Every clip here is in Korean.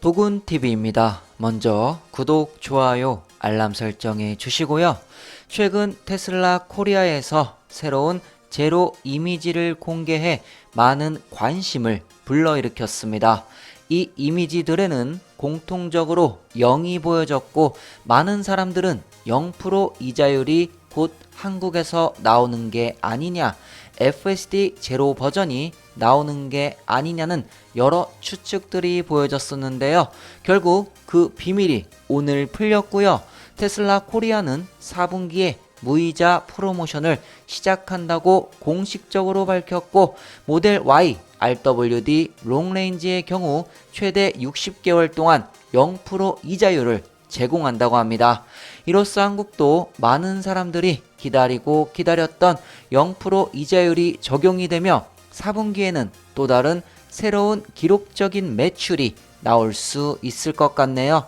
도군TV입니다. 먼저 구독, 좋아요, 알람 설정해 주시고요. 최근 테슬라 코리아에서 새로운 제로 이미지를 공개해 많은 관심을 불러일으켰습니다. 이 이미지들에는 공통적으로 0이 보여졌고 많은 사람들은 0% 이자율이 곧 한국에서 나오는 게 아니냐, FSD 제로 버전이 나오는 게 아니냐는 여러 추측들이 보여졌었는데요. 결국 그 비밀이 오늘 풀렸고요. 테슬라 코리아는 4분기에 무이자 프로모션을 시작한다고 공식적으로 밝혔고 모델 Y, RWD 롱레인지의 경우 최대 60개월 동안 0% 이자율을 제공한다고 합니다. 이로써 한국도 많은 사람들이 기다리고 기다렸던 0% 이자율이 적용이 되며 4분기에는 또 다른 새로운 기록적인 매출이 나올 수 있을 것 같네요.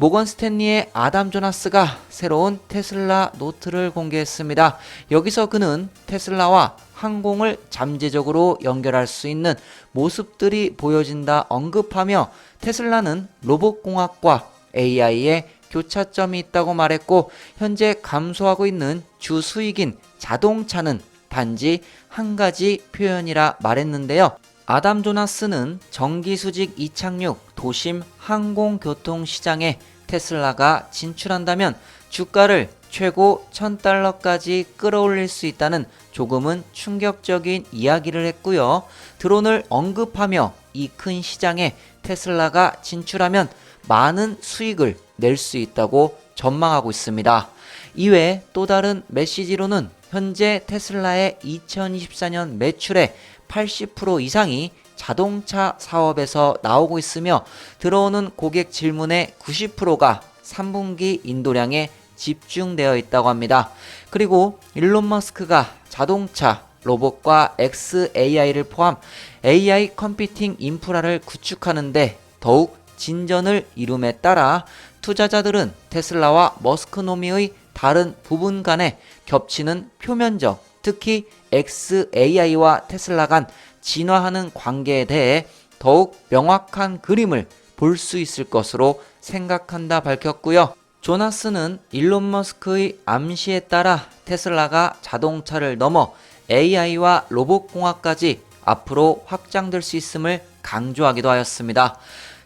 모건 스탠리의 아담 조나스가 새로운 테슬라 노트를 공개했습니다. 여기서 그는 테슬라와 항공을 잠재적으로 연결할 수 있는 모습들이 보여진다 언급하며 테슬라는 로봇공학과 AI의 교차점이 있다고 말했고 현재 감소하고 있는 주 수익인 자동차는 단지 한 가지 표현이라 말했는데요. 아담 조나스는 정기수직 이착륙 도심 항공교통 시장에 테슬라가 진출한다면 주가를 최고 1000달러까지 끌어올릴 수 있다는 조금은 충격적인 이야기를 했고요. 드론을 언급하며 이 큰 시장에 테슬라가 진출하면 많은 수익을 낼 수 있다고 전망하고 있습니다. 이외 또 다른 메시지로는 현재 테슬라의 2024년 매출의 80% 이상이 자동차 사업에서 나오고 있으며 들어오는 고객 질문의 90%가 3분기 인도량에 집중되어 있다고 합니다. 그리고 일론 머스크가 자동차, 로봇과 XAI를 포함 AI 컴퓨팅 인프라를 구축하는데 더욱 진전을 이룸에 따라 투자자들은 테슬라와 머스크노미의 다른 부분 간에 겹치는 표면적, 특히 XAI와 테슬라 간 진화하는 관계에 대해 더욱 명확한 그림을 볼 수 있을 것으로 생각한다 밝혔고요. 조나스는 일론 머스크의 암시에 따라 테슬라가 자동차를 넘어 AI와 로봇공학까지 앞으로 확장될 수 있음을 강조하기도 하였습니다.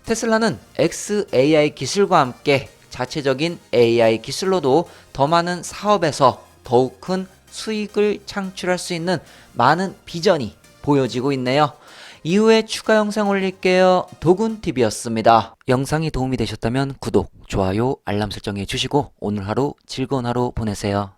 테슬라는 XAI 기술과 함께 자체적인 AI 기술로도 더 많은 사업에서 더욱 큰 수익을 창출할 수 있는 많은 비전이 보여지고 있네요. 이후에 추가 영상 올릴게요. 도군TV였습니다. 영상이 도움이 되셨다면 구독, 좋아요, 알람 설정해 주시고 오늘 하루 즐거운 하루 보내세요.